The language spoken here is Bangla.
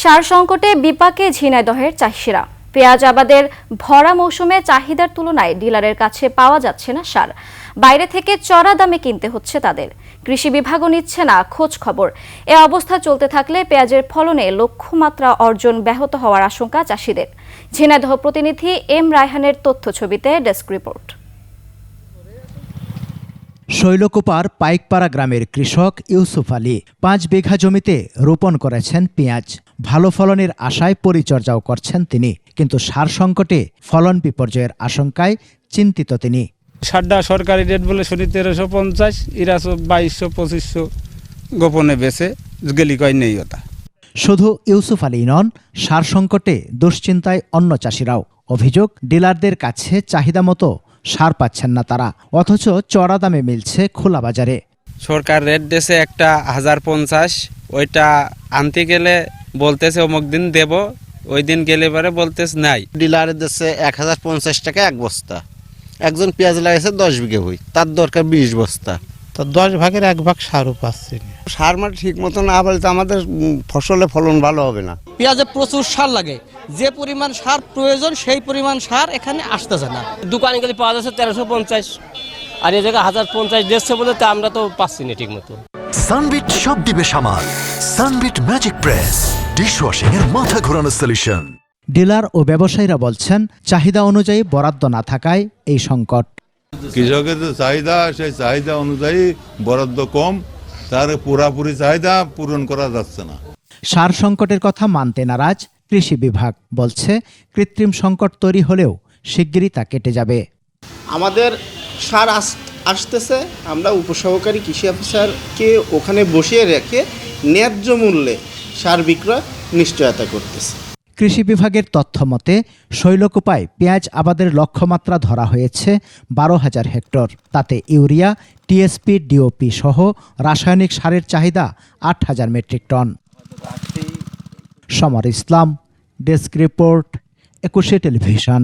সার সংকটে বিপাকে ঝিনাইদহের চাষিরা। পেঁয়াজ আবাদের ভরা মৌসুমে চাহিদার তুলনায় ডিলারের কাছে পাওয়া যাচ্ছে না সার। বাইরে থেকে চড়া দামে কিনতে হচ্ছে তাদের। কৃষি বিভাগও নিচ্ছে না খোঁজ খবর। এ অবস্থা চলতে থাকলে পেঁয়াজের ফলনে লক্ষ্যমাত্রা অর্জন ব্যাহত হওয়ার আশঙ্কা চাষিদের। ঝিনাইদহ প্রতিনিধি এম রায়হানের তথ্য ছবিতে ডেস্ক রিপোর্ট। শৈলকুপার পাইকপাড়া গ্রামের কৃষক ইউসুফ আলী পাঁচ বিঘা জমিতে রোপণ করেছেন পেঁয়াজ। ভালো ফলনের আশায় পরিচর্যাও করছেন তিনি কিন্তু সার সংকটে ফলন বিপর্যয়ের আশঙ্কায় চিন্তিত তিনি। সারটা সরকারি রেট বলে শুনি তেরোশো পঞ্চাশ ইরাশো বাইশশো পঁচিশশো গোপনে বেছে গেলি কয় নেই ওটা। শুধু ইউসুফ আলী নন সার সংকটে দুশ্চিন্তায় অন্য চাষিরাও। অভিযোগ ডিলারদের কাছে চাহিদা মতো সার পাচ্ছেন না তারা। অথচ চড়া দামে মিলছে খোলা বাজারে। সরকার রেট দেশে একটা হাজার পঞ্চাশ ওইটা আনতে গেলে বলতেছে অমুক দিন দেব ওই দিন গেলে পরে বলতেছে নাই। ডিলারের দেশে এক হাজার পঞ্চাশ টাকা এক বস্তা। একজন পেঁয়াজ লাগাইছে দশ বিঘে হই তার দরকার বিশ বস্তা। তো দশ ভাগের এক ভাগ সারও পাচ্ছি না। সার মাটি ঠিক মতো না বলে তো আমাদের ফসলে ফলন ভালো হবে না। পেঁয়াজে প্রচুর সার লাগে। যে পরিমাণ সার প্রয়োজন সেই পরিমাণ সার এখানে আসতেছে না। দোকানে গেলে পাওয়া যাচ্ছে তেরোশো পঞ্চাশ আর এই জায়গায় হাজার পঞ্চাশ দিচ্ছে বলে তা আমরা তো পাচ্ছি না ঠিক মতো সানবিট সব দিবে সামাল। সানবিট ম্যাজিক প্রেস ডিশওয়াশিং এর মাথা ঘোরানো সলিউশন ডিলার ও ব্যবসায়ীরা বলছেন চাহিদা অনুযায়ী বরাদ্দ না থাকায় এই সংকট। কৃষকের যে চাহিদা সেই চাহিদা অনুযায়ী বরাদ্দ কম তার পুরাপুরি চাহিদা পূরণ করা যাচ্ছে না। সার সংকটের কথা মানতে নারাজ কৃষি বিভাগ বলছে কৃত্রিম সংকট তৈরি হলেও শিগগিরই তা কেটে যাবে। আমাদের সার আস- আসতেছে আমরা উপসহকারী কৃষি অফিসারকে ওখানে বসিয়ে রেখে ন্যায্য মূল্যে সার বিক্রয় নিশ্চয়তা করতেছে। কৃষি বিভাগের তথ্য মতে শৈলকুপায় পেঁয়াজ আবাদের লক্ষ্যমাত্রা ধরা হয়েছে বারো হাজার হেক্টর। তাতে ইউরিয়া টিএসপি ডিওপি সহ রাসায়নিক সারের চাহিদা আট হাজার metric ton. Samar Islam desk report Ekushey television.